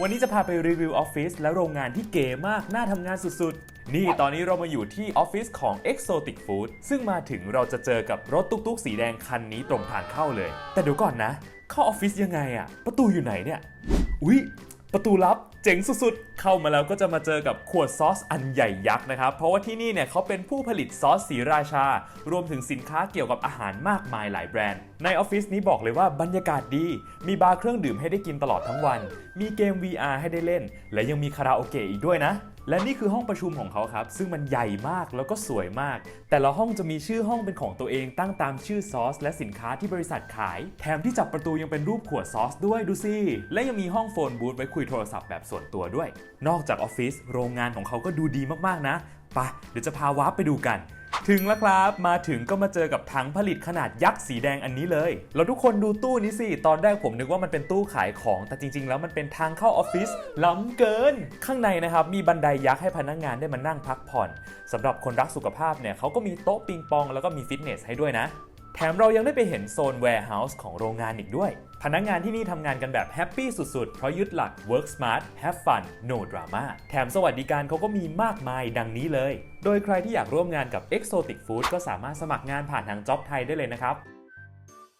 วันนี้จะพาไปรีวิวออฟฟิศและโรงงานที่เก๋มาก น่าทำงานสุดๆ นี่ตอนนี้เรามาอยู่ที่ออฟฟิศของ Exotic Food ซึ่งมาถึงเราจะเจอกับรถตุ๊กๆ สีแดงคันนี้ตรงทางเข้าเลย แต่เดี๋ยวก่อนนะ เข้าออฟฟิศยังไงอะประตูอยู่ไหนเนี่ย อุ๊ย ประตูลับเจ๋งสุดๆ เข้ามาแล้วก็จะมาเจอกับขวดซอสอันใหญ่ยักษ์นะครับ เพราะว่าที่นี่เนี่ยเขาเป็นผู้ผลิตซอสสีราชา รวมถึงสินค้าเกี่ยวกับอาหารมากมายหลายแบรนด์ ในออฟฟิศนี้บอกเลยว่าบรรยากาศดี มีบาร์เครื่องดื่มให้ได้กินตลอดทั้งวันมีเกม VR ให้ได้เล่น และยังมีคาราโอเกะอีกด้วยนะ และนี่คือห้องประชุมของเขาครับ ซึ่งมันใหญ่มากแล้วก็สวยมาก แต่ละห้องจะมีชื่อห้องเป็นของตัวเองตั้งตามชื่อซอส และสินค้าที่บริษัทขาย แถมที่จับประตูยังเป็นรูปขวดซอสด้วยดูสิและยังมีห้องโฟนบูธไว้คุยโทรศัพท์แบบส่วนตัวด้วย นอกจากออฟฟิศโรงงานของเขาก็ดูดีมากๆนะไปะเดี๋ยวจะพาวาร์ปไปดูกัน ถึงแล้วครับ มาถึงก็มาเจอกับถังผลิตขนาดยักษ์สีแดงอันนี้เลย แล้วทุกคนดูตู้นี้สิ ตอนแรกผมนึกว่ามันเป็นตู้ขายของ แต่จริง ๆ แล้วมันเป็นทางเข้าออฟฟิศล้ำเกิน ข้างในนะครับ มีบันไดยักษ์ให้พนักงานได้มานั่งพักผ่อนสำหรับคนรักสุขภาพเนี่ยเขาก็มีโต๊ะปิงปองแล้วก็มีฟิตเนสให้ด้วยนะ แถมเรายังได้ไปเห็นโซน warehouse ของโรงงานอีกด้วย พนักงานที่นี่ทำงานกันแบบแฮปปี้สุดๆ เพราะยึดหลัก work smart have fun no drama แถมสวัสดิการเขาก็มีมากมายดังนี้เลย โดยใครที่อยากร่วมงานกับ Exotic Food ก็สามารถสมัครงานผ่านทาง Job ไทยได้เลยนะครับ